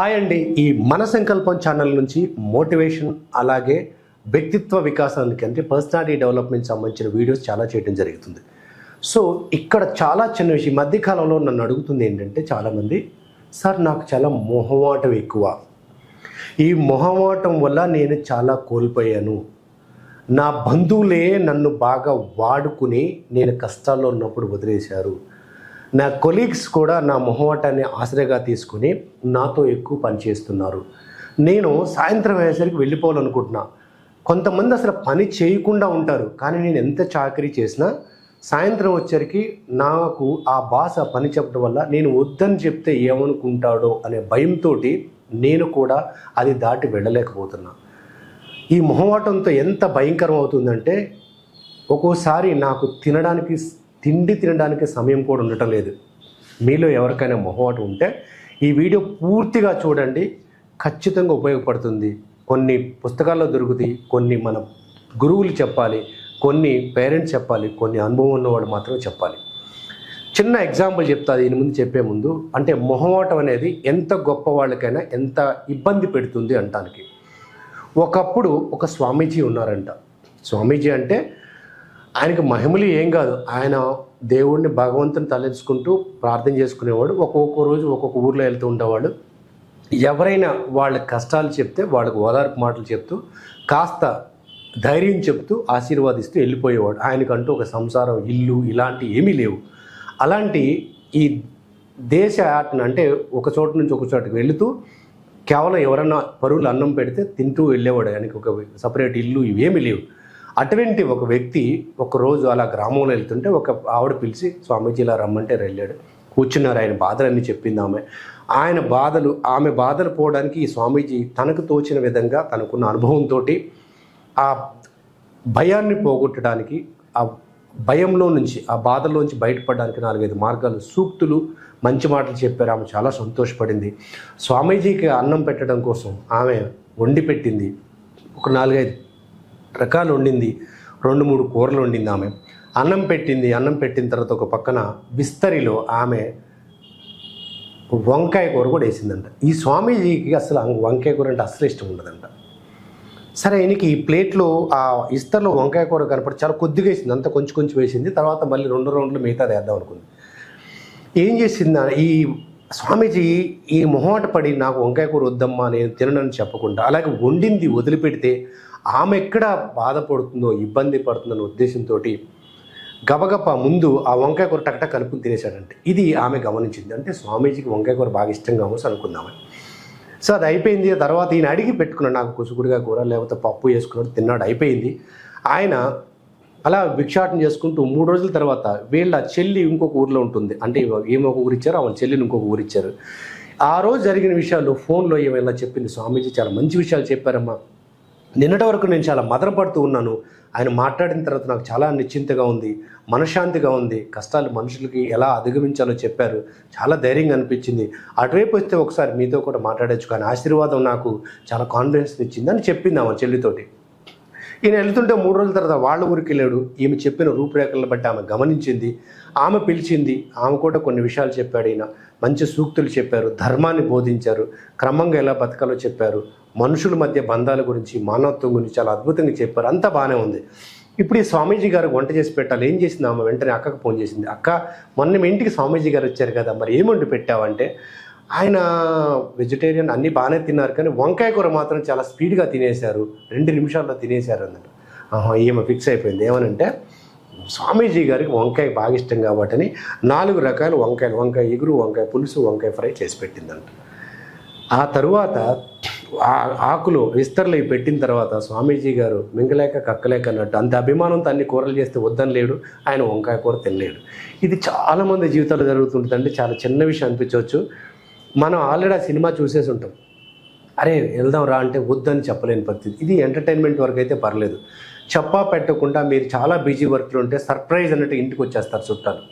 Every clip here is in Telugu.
హాయ్ అండి. ఈ మన సంకల్పం ఛానల్ నుంచి మోటివేషన్ అలాగే వ్యక్తిత్వ వికాసానికి అంటే పర్సనాలిటీ డెవలప్మెంట్ సంబంధించిన వీడియోస్ చాలా చేయడం జరుగుతుంది. సో ఇక్కడ చాలా చిన్న విషయం. ఈ మధ్యకాలంలో నన్ను అడుగుతుంది ఏంటంటే చాలామంది సార్ నాకు చాలా మొహమాటం ఎక్కువ. ఈ మొహమాటం వల్ల నేను చాలా కోల్పోయాను. నా బంధువులే నన్ను బాగా వాడుకుని నేను కష్టాల్లో ఉన్నప్పుడు వదిలేశారు. నా కొలీగ్స్ కూడా నా మొహమాటాన్ని ఆశ్రయగా తీసుకుని నాతో ఎక్కువ పనిచేస్తున్నారు నేను సాయంత్రం అయ్యేసరికి వెళ్ళిపోవాలనుకుంటున్నా. కొంతమంది అసలు పని చేయకుండా ఉంటారు. కానీ నేను ఎంత చాకరీ చేసినా సాయంత్రం వచ్చరికి నాకు ఆ భాష పని చెప్పడం వల్ల నేను వద్దని చెప్తే ఏమనుకుంటాడో అనే భయంతో నేను కూడా అది దాటి వెళ్ళలేకపోతున్నా. ఈ మొహమాటంతో ఎంత భయంకరం అవుతుందంటే ఒక్కోసారి నాకు తినడానికి తిండి తినడానికి సమయం కూడా ఉండటం లేదు. మీలో ఎవరికైనా మొహవాటు ఉంటే ఈ వీడియో పూర్తిగా చూడండి. ఖచ్చితంగా ఉపయోగపడుతుంది. కొన్ని పుస్తకాల్లో దొరుకుతాయి కొన్ని మన గురువులు చెప్పాలి కొన్ని పేరెంట్స్ చెప్పాలి కొన్ని అనుభవం ఉన్నవాడు మాత్రమే చెప్పాలి. చిన్న ఎగ్జాంపుల్ చెప్తా దీని ముందు చెప్పే ముందు. అంటే మొహమాటం అనేది ఎంత గొప్ప వాళ్ళకైనా ఎంత ఇబ్బంది పెడుతుంది అంటానికి. ఒకప్పుడు ఒక స్వామీజీ ఉన్నారంట. స్వామీజీ అంటే ఆయనకి మహిమలు ఏం కాదు. ఆయన దేవుడిని భగవంతుని తలెచ్చుకుంటూ ప్రార్థన చేసుకునేవాడు. ఒక్కొక్క రోజు ఒక్కొక్క ఊర్లో వెళ్తూ ఉండేవాడు. ఎవరైనా వాళ్ళ కష్టాలు చెప్తే వాళ్ళకు ఓదార్పు మాటలు చెప్తూ కాస్త ధైర్యం చెప్తూ ఆశీర్వాదిస్తూ వెళ్ళిపోయేవాడు. ఆయనకంటూ ఒక సంసారం ఇల్లు ఇలాంటి ఏమీ లేవు. అలాంటి ఈ దేశ ఆటను అంటే ఒక చోటు నుంచి ఒక చోటుకి వెళుతూ కేవలం ఎవరన్నా పరువులు అన్నం పెడితే తింటూ వెళ్ళేవాడు ఆయనకి ఒక సపరేట్ ఇల్లు ఇవేమీ లేవు. అటువంటి ఒక వ్యక్తి ఒకరోజు అలా గ్రామంలో వెళ్తుంటే ఒక ఆవిడ పిలిచి స్వామీజీ ఇలా రమ్మంటే వెళ్ళాడు. కూర్చున్నారు. ఆయన బాధలన్నీ చెప్పింది ఆమె. ఆయన బాధలు ఆమె బాధలు పోవడానికి ఈ స్వామీజీ తనకు తోచిన విధంగా తనకున్న అనుభవంతో ఆ భయాన్ని పోగొట్టడానికి ఆ భయంలో నుంచి ఆ బాధలోంచి బయటపడడానికి నాలుగైదు మార్గాలు సూక్తులు మంచి మాటలు చెప్పారు. ఆమె చాలా సంతోషపడింది. స్వామీజీకి అన్నం పెట్టడం కోసం ఆమె వండి పెట్టింది. ఒక నాలుగైదు రకాలు వండింది. రెండు మూడు కూరలు వండింది ఆమె. అన్నం పెట్టింది అన్నం పెట్టిన తర్వాత ఒక పక్కన బిస్తరిలో ఆమె వంకాయ కూర కూడా వేసిందంట. ఈ స్వామీజీకి అసలు వంకాయ కూర అంటే అసలు ఇష్టం ఉండదంట. సరే ఆయనకి ఈ ప్లేట్లో ఆ ఇస్తర్లో వంకాయ కూర కనపడి చాలా కొద్దిగా వేసింది. అంత కొంచెం కొంచెం వేసింది. తర్వాత మళ్ళీ రెండు రౌండ్లు మిగతాది వేద్దాం అనుకుంది. ఏం చేసింది ఈ స్వామీజీ ఈ మొహమాట పడి నాకు వంకాయ కూర వద్దమ్మా నేను తిననని చెప్పకుండా అలాగే వండింది వదిలిపెడితే ఆమె ఎక్కడ బాధపడుతుందో ఇబ్బంది పడుతుందన్న ఉద్దేశంతో గబగప ముందు ఆ వంకాయ కూర టకట కలుపుని తినేశాడంటే. ఇది ఆమె గమనించింది. అంటే స్వామీజీకి వంకాయ కూర బాగా ఇష్టంగా కావచ్చు అనుకుందామని సో అది అయిపోయింది. తర్వాత ఈయన అడిగి పెట్టుకున్నాడు నాకు కుసుగుడిగా కూర లేకపోతే పప్పు వేసుకున్నాడు తిన్నాడు అయిపోయింది. ఆయన అలా భిక్షాటం చేసుకుంటూ మూడు రోజుల తర్వాత వీళ్ళ చెల్లి ఇంకొక ఊరిలో ఉంటుంది. అంటే ఏమో ఒక ఊరిచ్చారు ఆమె చెల్లిని ఇంకొక ఊరిచ్చారు ఆ రోజు జరిగిన విషయాలు ఫోన్లో ఏమైనా చెప్పింది స్వామీజీ? చాలా మంచి విషయాలు చెప్పారమ్మా. నిన్నటి వరకు నేను చాలా మదనపడుతూ ఉన్నాను. ఆయన మాట్లాడిన తర్వాత నాకు చాలా నిశ్చింతగా ఉంది మనశ్శాంతిగా ఉంది. కష్టాలు మనుషులకి ఎలా అధిగమించాలో చెప్పారు. చాలా ధైర్యంగా అనిపించింది. అటువైపు వస్తే ఒకసారి మీతో కూడా మాట్లాడచ్చు కానీ ఆశీర్వాదం నాకు చాలా కాన్ఫిడెన్స్ ఇచ్చింది అని చెప్పింది ఆమె చెల్లితోటి. ఈయన వెళ్తుంటే మూడు రోజుల తర్వాత వాళ్ళ ఊరికి వెళ్ళాడు. ఈమె చెప్పిన రూపురేఖలను బట్టి ఆమె గమనించింది. ఆమె పిలిచింది. ఆమె కూడా కొన్ని విషయాలు చెప్పాడు ఈయన. మంచి సూక్తులు చెప్పారు. ధర్మాన్ని బోధించారు. క్రమంగా ఎలా బతకాలో చెప్పారు. మనుషుల మధ్య బంధాల గురించి మానవత్వం గురించి చాలా అద్భుతంగా చెప్పారు. అంతా బాగానే ఉంది. ఇప్పుడు ఈ స్వామీజీ గారు వంట చేసి పెట్టాలి. ఏం చేసింది ఆమె? వెంటనే అక్కకు ఫోన్ చేసింది. అక్క మొన్న మీ ఇంటికి స్వామీజీ గారు వచ్చారు కదా. మరి ఏం వండి పెట్టావంటే ఆయన వెజిటేరియన్ అన్నీ బాగానే తిన్నారు కానీ వంకాయ కూర మాత్రం చాలా స్పీడ్గా తినేశారు. రెండు నిమిషాల్లో తినేశారు అన్నట్టు. ఆహా ఈమె ఫిక్స్ అయిపోయింది. ఏమనంటే స్వామీజీ గారికి వంకాయ బాగా ఇష్టం కాబట్టి నాలుగు రకాల వంకాయలు వంకాయ ఎగురు వంకాయ పులుసు వంకాయ ఫ్రై చేసి పెట్టిందంట. ఆ తరువాత ఆ ఆకులు విస్తరలు పెట్టిన తర్వాత స్వామీజీ గారు మింగలేక కక్కలేక అన్నట్టు అంత అభిమానంతో అన్ని కూరలు చేస్తే వద్దని లేడు ఆయన వంకాయ కూర తినలేడు. ఇది చాలామంది జీవితాలు జరుగుతుంటుందండి. చాలా చిన్న విషయం అనిపించవచ్చు. మనం ఆల్రెడీ ఆ సినిమా చూసేసి ఉంటాం. అరే వెళ్దాం రా అంటే వద్దని చెప్పలేని పరిస్థితి. ఇది ఎంటర్టైన్మెంట్ వరకు అయితే పర్లేదు. చెప్పా పెట్టకుండా మీరు చాలా బిజీ వర్క్లు ఉంటే సర్ప్రైజ్ అన్నట్టు ఇంటికి వచ్చేస్తారు చుట్టాలు.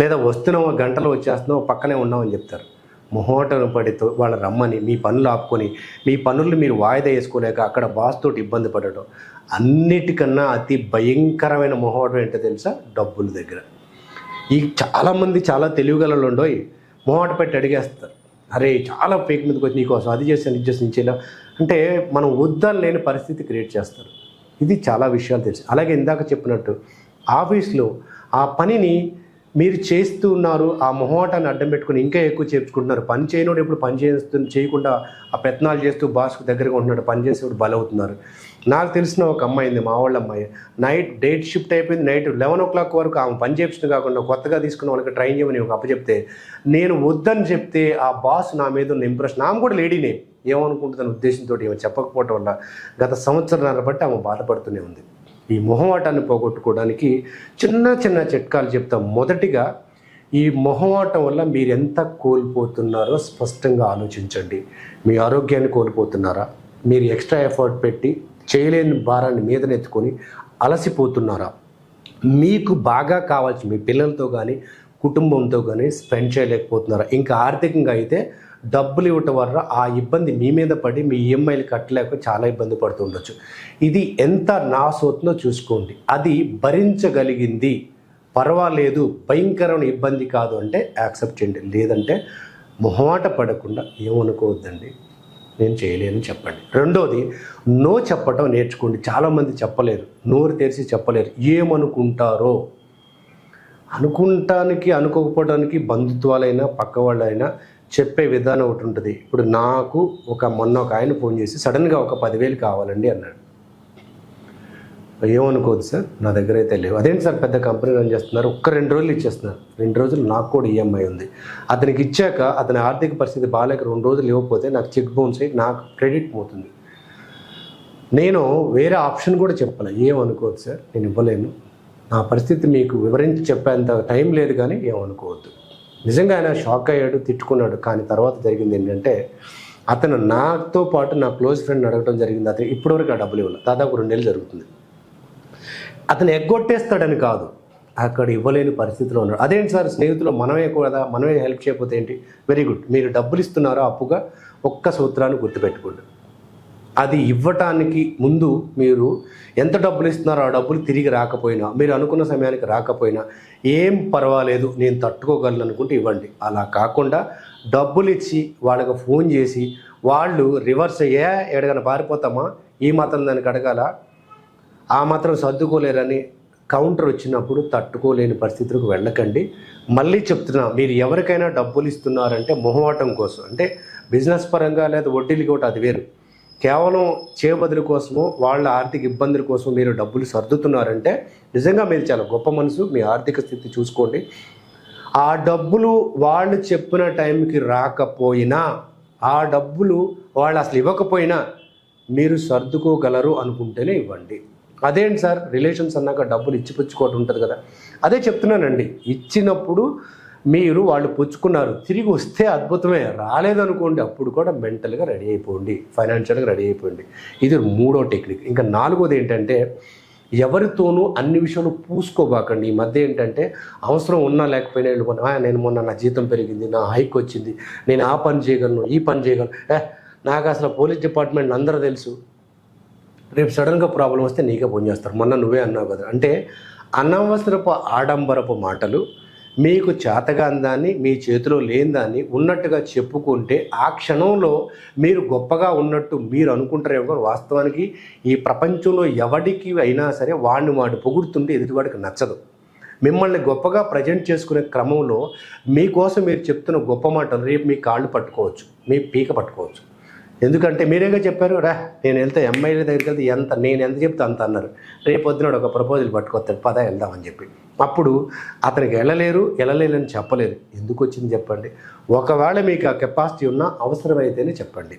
లేదా వస్తున్నాం గంటలో వచ్చేస్తున్నాం పక్కనే ఉన్నామని చెప్తారు. మొహోటను పడితో వాళ్ళు రమ్మని మీ పనులు ఆపుకొని మీ పనులు మీరు వాయిదా వేసుకోలేక అక్కడ బాస్ తోటి ఇబ్బంది పడటం. అన్నిటికన్నా అతి భయంకరమైన మొహోటం ఏంటో తెలుసా? డబ్బుల దగ్గర. ఈ చాలామంది చాలా తెలివిగలలో ఉండవు మొహమాట పెట్టి అడిగేస్తారు. అరే చాలా ఫేక్ మీదకి వచ్చి నీకోసం అది చేశాను ఇది చేస్తాను ఇచ్చేలా అంటే మనం వద్దని లేని పరిస్థితి క్రియేట్ చేస్తారు. ఇది చాలా విషయాలు తెలుసు. అలాగే ఇందాక చెప్పినట్టు ఆఫీస్లో ఆ పనిని మీరు చేస్తూ ఉన్నారు ఆ మొహమాటాన్ని అడ్డం పెట్టుకుని ఇంకా ఎక్కువ చేర్చుకుంటున్నారు. పని చేయనోడు ఎప్పుడు పని చేస్తు చేయకుండా ఆ ప్రయత్నాలు చేస్తూ బాస్కు దగ్గరగా ఉంటున్నాడు పని చేసేవాడు బలవుతున్నారు. నాకు తెలిసిన ఒక అమ్మాయి ఉంది మా వాళ్ళ అమ్మాయి. నైట్ డేట్ షిఫ్ట్ అయిపోయింది నైట్ లెవెన్ ఓ క్లాక్ వరకు ఆమె పని చేపించడం కాకుండా కొత్తగా తీసుకున్న వాళ్ళకి ట్రైన్ చేయమని ఒక అప్పచెప్తే నేను వద్దని చెప్తే ఆ బాస్ నా మీద ఉన్న ఇంప్రెషన్ ఆమె కూడా లేడీనే. ఏమనుకుంటుందని ఉద్దేశంతో ఏమో చెప్పకపోవటం వల్ల గత సంవత్సరాల బట్టి ఆమె బాధపడుతూనే ఉంది. ఈ మొహమాటాన్ని పోగొట్టుకోవడానికి చిన్న చిన్న చిట్కాలు చెప్తాం. మొదటిగా ఈ మొహమాటం వల్ల మీరు ఎంత కోల్పోతున్నారో స్పష్టంగా ఆలోచించండి. మీ ఆరోగ్యాన్ని కోల్పోతున్నారా? మీరు ఎక్స్ట్రా ఎఫర్ట్ పెట్టి చేయలేని భారాన్ని మీదనెత్తుకొని అలసిపోతున్నారా? మీకు బాగా కావాల్సి మీ పిల్లలతో కానీ కుటుంబంతో కానీ స్పెండ్ చేయలేకపోతున్నారా? ఇంకా ఆర్థికంగా అయితే డబ్బులు ఇవ్వటం వల్ల ఆ ఇబ్బంది మీ మీద పడి మీ ఈఎంఐలు కట్టలేక చాలా ఇబ్బంది పడుతుండొచ్చు. ఇది ఎంత నాస్ అవుతుందో చూసుకోండి. అది భరించగలిగింది. పర్వాలేదు భయంకరమైన ఇబ్బంది కాదు అంటే యాక్సెప్ట్ చేయండి. లేదంటే మొహమాట పడకుండా ఏమనుకోవద్దండి. నేను చేయలేను చెప్పండి. రెండోది నో చెప్పటం నేర్చుకోండి. చాలామంది చెప్పలేరు. నోరు తెరిచి చెప్పలేరు. ఏమనుకుంటారో? అనుకుంటానికి అనుకోకపోవడానికి బంధుత్వాలైనా పక్క వాళ్ళైనా చెప్పే విధానం ఒకటి ఉంటుంది. ఇప్పుడు నాకు ఒక మొన్న ఒక ఆయన ఫోన్ చేసి సడన్గా ఒక పదివేలు కావాలండి అన్నాడు. ఏమనుకోదు సార్ నా దగ్గర అయితే లేవు. అదేంటి సార్ పెద్ద కంపెనీ రన్ చేస్తున్నారు ఒక్క రెండు రోజులు ఇచ్చేస్తున్నారు. రెండు రోజులు నాకు కూడా ఈఎంఐ ఉంది. అతనికి ఇచ్చాక అతని ఆర్థిక పరిస్థితి బాగాలేక రెండు రోజులు ఇవ్వకపోతే నాకు చెక్ బౌన్స్ అయ్యి నాకు క్రెడిట్ పోతుంది. నేను వేరే ఆప్షన్ కూడా చెప్పాలి. ఏమనుకోవద్దు సార్ నేను ఇవ్వలేను. నా పరిస్థితి మీకు వివరించి చెప్పేంత టైం లేదు కానీ ఏమనుకోవద్దు. నిజంగా ఆయన షాక్ అయ్యాడు తిట్టుకున్నాడు. కానీ తర్వాత జరిగింది ఏంటంటే అతను నాతో పాటు నా క్లోజ్ ఫ్రెండ్ అడగడం జరిగింది. అతను ఇప్పటివరకు ఆ డబ్బులు ఇవ్వాలి. దాదాపు రెండేళ్ళు జరుగుతుంది. అతను ఎగ్గొట్టేస్తాడని కాదు. అక్కడ ఇవ్వలేని పరిస్థితిలో ఉన్నాడు. అదేంటి సార్ స్నేహితులు మనమే కదా మనమే హెల్ప్ చేయకపోతే ఏంటి? వెరీ గుడ్ మీరు డబ్బులు ఇస్తున్నారో అప్పుగా? ఒక్క సూత్రాన్ని గుర్తుపెట్టుకోండి. అది ఇవ్వటానికి ముందు మీరు ఎంత డబ్బులు ఇస్తున్నారో ఆ డబ్బులు తిరిగి రాకపోయినా మీరు అనుకున్న సమయానికి రాకపోయినా ఏం పర్వాలేదు నేను తట్టుకోగలను అనుకుంటే ఇవ్వండి. అలా కాకుండా డబ్బులు ఇచ్చి వాళ్ళకి ఫోన్ చేసి వాళ్ళు రివర్స్ అయ్యే ఎడగన పారిపోతామా? ఈ మాత్రం దానికి అడగాల? ఆ మాత్రం సర్దుకోలేరని కౌంటర్ వచ్చినప్పుడు తట్టుకోలేని పరిస్థితులకు వెళ్ళకండి. మళ్ళీ చెప్తున్నా మీరు ఎవరికైనా డబ్బులు ఇస్తున్నారంటే మొహమాటం కోసం. అంటే బిజినెస్ పరంగా లేదా వడ్డీలు కూడా అది వేరు. కేవలం చేబదుల కోసమో వాళ్ళ ఆర్థిక ఇబ్బందుల కోసం మీరు డబ్బులు సర్దుతున్నారంటే నిజంగా మీరు చాలా గొప్ప మనసు. మీ ఆర్థిక స్థితి చూసుకోండి. ఆ డబ్బులు వాళ్ళు చెప్పిన టైంకి రాకపోయినా ఆ డబ్బులు వాళ్ళు అసలు ఇవ్వకపోయినా మీరు సర్దుకోగలరు అనుకుంటేనే ఇవ్వండి. అదేంటి సార్? రిలేషన్స్ అన్నాక డబ్బులు ఇచ్చిపుచ్చుకోవటం ఉంటుంది కదా. అదే చెప్తున్నానండి. ఇచ్చినప్పుడు మీరు వాళ్ళు పుచ్చుకున్నారు. తిరిగి వస్తే అద్భుతమే. రాలేదనుకోండి అప్పుడు కూడా మెంటల్గా రెడీ అయిపోండి. ఫైనాన్షియల్గా రెడీ అయిపోండి. ఇది మూడో టెక్నిక్. ఇంకా నాలుగోది ఏంటంటే ఎవరితోనూ అన్ని విషయాలు పూసుకోబాకండి. ఈ మధ్య ఏంటంటే అవసరం ఉన్నా లేకపోయినా వెళ్ళిపోయినా నేను మొన్న నా జీతం పెరిగింది నా హైక్ వచ్చింది నేను ఆ పని చేయగలను ఈ పని చేయగలను. నాకు అసలు పోలీస్ డిపార్ట్మెంట్ అందరూ తెలుసు. రేపు సడన్గా ప్రాబ్లం వస్తే నీకే ఫోన్ చేస్తారు. మొన్న నువ్వే అన్నావు కదా. అంటే అనవసరపు ఆడంబరపు మాటలు మీకు చేతగాందాన్ని మీ చేతిలో లేని దాన్ని ఉన్నట్టుగా చెప్పుకుంటే ఆ క్షణంలో మీరు గొప్పగా ఉన్నట్టు మీరు అనుకుంటారేమో కానీ వాస్తవానికి ఈ ప్రపంచంలో ఎవడికి అయినా సరే వాడిని వాడు పొగుడుతుంటే ఎదుటివాడికి నచ్చదు. మిమ్మల్ని గొప్పగా ప్రజెంట్ చేసుకునే క్రమంలో మీకోసం మీరు చెప్తున్న గొప్ప మాటలు రేపు మీ కాళ్ళు పట్టుకోవచ్చు మీ పీక పట్టుకోవచ్చు. ఎందుకంటే మీరేగా చెప్పారు? రా నేను వెళ్తే ఎంఐల దగ్గరికి వెళ్తే ఎంత నేను ఎంత చెప్తే అంత అన్నారు. రేపు ఒక ప్రపోజల్ పట్టుకొస్తాడు. పద వెళ్దామని చెప్పి. అప్పుడు అతనికి వెళ్ళలేరు వెళ్ళలేరని చెప్పలేరు ఎందుకు వచ్చింది చెప్పండి? ఒకవేళ మీకు ఆ కెపాసిటీ ఉన్నా అవసరమైతేనే చెప్పండి.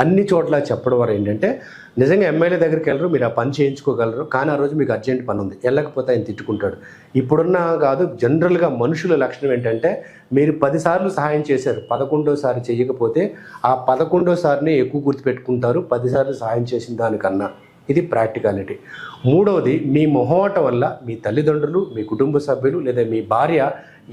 అన్ని చోట్ల చెప్పడం వల్ల ఏంటంటే నిజంగా ఎమ్మెల్యే దగ్గరికి వెళ్ళరు మీరు ఆ పని చేయించుకోగలరు కానీ ఆ రోజు మీకు అర్జెంట్ పని ఉంది. వెళ్ళకపోతే ఆయన తిట్టుకుంటాడు. ఇప్పుడున్న కాదు జనరల్గా మనుషుల లక్షణం ఏంటంటే మీరు పదిసార్లు సహాయం చేశారు పదకొండోసారి చేయకపోతే ఆ పదకొండోసారిని ఎక్కువ గుర్తుపెట్టుకుంటారు పదిసార్లు సహాయం చేసిన దానికన్నా. ఇది ప్రాక్టికాలిటీ. మూడవది మీ మొహమాట వల్ల మీ తల్లిదండ్రులు మీ కుటుంబ సభ్యులు లేదా మీ భార్య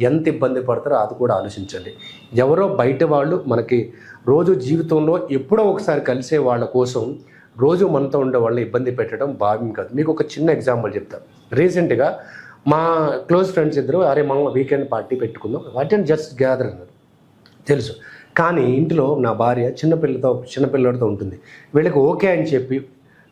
ఎంత ఇబ్బంది పడతారో అది కూడా ఆలోచించండి. ఎవరో బయట వాళ్ళు మనకి రోజు జీవితంలో ఎప్పుడో ఒకసారి కలిసే వాళ్ళ కోసం రోజు మనతో ఉండే వాళ్ళని ఇబ్బంది పెట్టడం భావ్యం కాదు. మీకు ఒక చిన్న ఎగ్జాంపుల్ చెప్తాను రీసెంట్గా మా క్లోజ్ ఫ్రెండ్స్ ఇద్దరు అరే మనం వీకెండ్ పార్టీ పెట్టుకుందాం. వాట్ అండ్ జస్ట్ గ్యాదర్ అన్నారు. తెలుసు. కానీ ఇంట్లో నా భార్య చిన్నపిల్లతో చిన్నపిల్లడితో ఉంటుంది. వీళ్ళకి ఓకే అని చెప్పి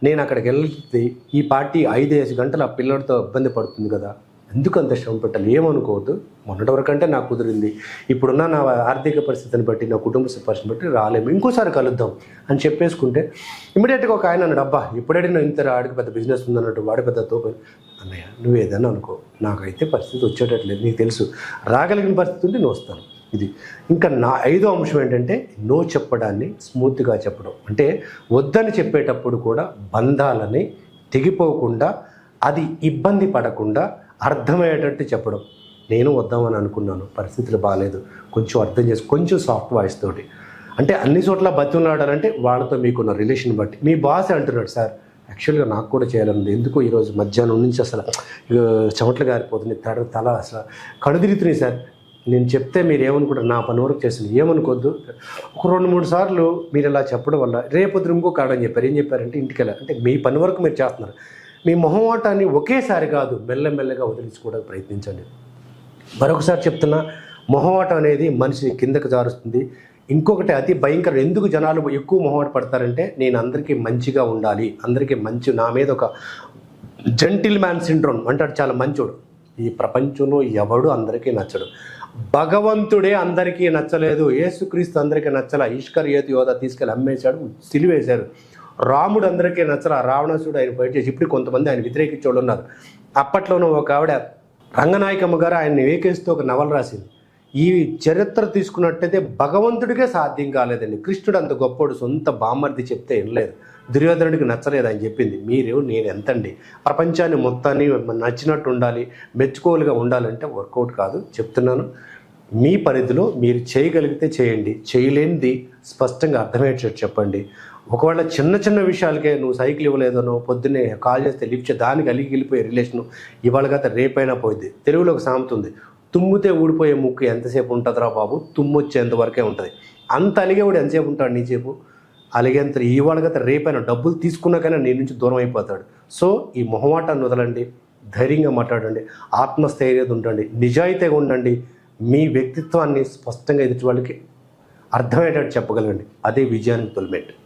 నేను అక్కడికి వెళ్తే ఈ పార్టీ ఐదేసి గంటలు ఆ పిల్లడితో ఇబ్బంది పడుతుంది కదా ఎందుకు అంత శ్రమ పెట్టాలి ఏమనుకోవద్దు. మొన్నటి వరకు అంటే నాకు కుదిరింది. ఇప్పుడున్న నా ఆర్థిక పరిస్థితిని బట్టి నా కుటుంబ పరిస్థితిని బట్టి రాలేము. ఇంకోసారి కలుద్దాం అని చెప్పేసుకుంటే ఇమీడియట్గా ఒక ఆయన అన్నాడు అబ్బా ఇప్పుడైనా ఇంత ఆడికి పెద్ద బిజినెస్ ఉందన్నట్టు వాడి పెద్ద తోపు అన్నయ్య నువ్వు ఏదైనా అనుకో. నాకైతే పరిస్థితి వచ్చేటట్లేదు నీకు తెలుసు. రాగలిగిన పరిస్థితి ఉంటే నువ్వు వస్తాను. ఇది. ఇంకా నా ఐదో అంశం ఏంటంటే నో చెప్పడాన్ని స్మూత్గా చెప్పడం. అంటే వద్దని చెప్పేటప్పుడు కూడా బంధాలని తెగిపోకుండా అది ఇబ్బంది పడకుండా అర్థమయ్యేటట్టు చెప్పడం. నేను వద్దామని అనుకున్నాను. పరిస్థితులు బాగాలేదు కొంచెం అర్థం చేసి కొంచెం సాఫ్ట్ వాయిస్ తోటి. అంటే అన్ని చోట్ల బతులాడాలంటే వాళ్ళతో మీకున్న రిలేషన్ బట్టి. మీ బాస్ అంటున్నాడు సార్ యాక్చువల్గా నాకు కూడా చేయాలని ఎందుకు ఈరోజు మధ్యాహ్నం నుంచి అసలు చెమట్లు చెమటలు గారిపోతుంది తడ తల అసలు కడుదిరుతున్నాయి సార్. నేను చెప్తే మీరు ఏమనుకుంటారు నా పని వరకు చేసింది ఏమనుకోద్దు? ఒక రెండు మూడు సార్లు మీరు ఇలా చెప్పడం వల్ల రేపొద్దు ఇంకో కాడని చెప్పారు. ఏం చెప్పారంటే ఇంటికి వెళ్ళాలి అంటే మీ పని వరకు మీరు చేస్తున్నారు. మీ మొహమాటాన్ని ఒకేసారి కాదు మెల్లమెల్లగా వదిలించుకోవడానికి ప్రయత్నించండి. మరొకసారి చెప్తున్నా మొహమాటం అనేది మనిషిని కిందకు జారుస్తుంది. ఇంకొకటి అతి భయంకరం ఎందుకు జనాలు ఎక్కువ మొహమాట పడతారంటే నేను అందరికీ మంచిగా ఉండాలి అందరికీ మంచి నా మీద ఒక జెంటిల్ మ్యాన్ సిండ్రోమ్ అంటాడు చాలా మంచోడు. ఈ ప్రపంచంలో ఎవడు అందరికీ నచ్చడు. భగవంతుడే అందరికీ నచ్చలేదు యేసుక్రీస్తు అందరికీ నచ్చల ఈశ్వర్ యోధ తీసుకెళ్ళి అమ్మేశాడు సిలివేశారు. రాముడు అందరికీ నచ్చల రావణాసుడు ఆయన ఫైట్ చేసి ఇప్పుడు కొంతమంది ఆయన వ్యతిరేకించోళ్ళు ఉన్నారు. అప్పట్లోనూ ఒక ఆవిడ రంగనాయకమ్మ గారు ఆయన్ని వేకేస్తూ ఒక నవల రాసింది. ఈ చరిత్ర తీసుకున్నట్టయితే భగవంతుడికే సాధ్యం కాలేదండి. కృష్ణుడు అంత గొప్పోడు సొంత బామ్మర్ది చెప్తే వినలేదు. దుర్యోధనుడికి నచ్చలేదు అని చెప్పింది. మీరు నేను ఎంతండి? ప్రపంచాన్ని మొత్తాన్ని నచ్చినట్టు ఉండాలి మెచ్చుకోలుగా ఉండాలంటే వర్కౌట్ కాదు చెప్తున్నాను. మీ పరిధిలో మీరు చేయగలిగితే చేయండి. చేయలేనిది స్పష్టంగా అర్థమయ్యేటట్టు చెప్పండి. ఒకవేళ చిన్న చిన్న విషయాలకే నువ్వు సైకిల్ ఇవ్వలేదనో పొద్దున్నే కాల్ చేస్తే లిఫ్ట్ చే దానికి అలిగి వెళ్ళిపోయే రిలేషను ఇవాళ గత రేపైనా పోయింది తెలుగులో ఒక సామెత ఉంది. తుమ్మితే ఊడిపోయే ముక్కు ఎంతసేపు ఉంటుందిరా బాబు? తుమ్ము వచ్చేంత వరకే ఉంటుంది. అంత అలిగేవాడు ఎంతసేపు ఉంటాడు నీ చెప్పు అలిగేంత ఇవాళ గత రేపైనా డబ్బులు తీసుకున్నాకైనా నీ నుంచి దూరం అయిపోతాడు. సో ఈ మొహమాటాన్ని వదలండి ధైర్యంగా మాట్లాడండి. ఆత్మస్థైర్యత ఉండండి. నిజాయితీగా ఉండండి. మీ వ్యక్తిత్వాన్ని స్పష్టంగా ఎదుటి వాళ్ళకి అర్థమయ్యేటట్టు చెప్పగలగండి. అదే విజయానికి తొలిమెట్టు.